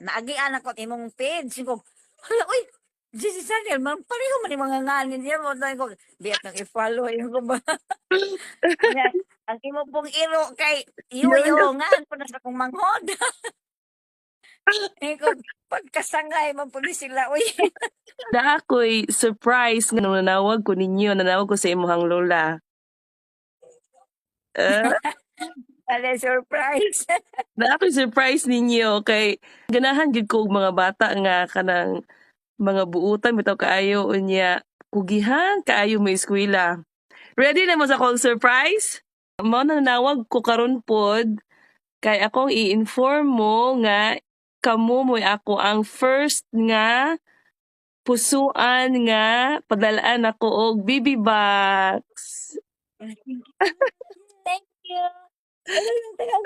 naagian ako imong page. Ko, hala, uy, Jesse Channel, man, pareho man yung mga nganin niya. Mo tayo ko, biyat nang i-follow yun ko ba? Ang imo pong iro kay iyo-iyo nga, po na sa kong manghod. Eh, ko, pagkasangay man po ni sila, uy. Na ako'y surprise nga nanawag ko ninyo, nanawag ko sa imuhang lola. Uh, Wala surprise. na ako'y surprise ninyo kay ganahan gid ko og mga bata nga kanang mga buutan bitaw kaayo unya kugihan kaayo may eskwela. Ready na mo sa akong surprise? Mao na nanawag ko karon pod kay akong i-inform mo nga kamo mo ako ang first nga pusuan nga padalaan ako og BB box.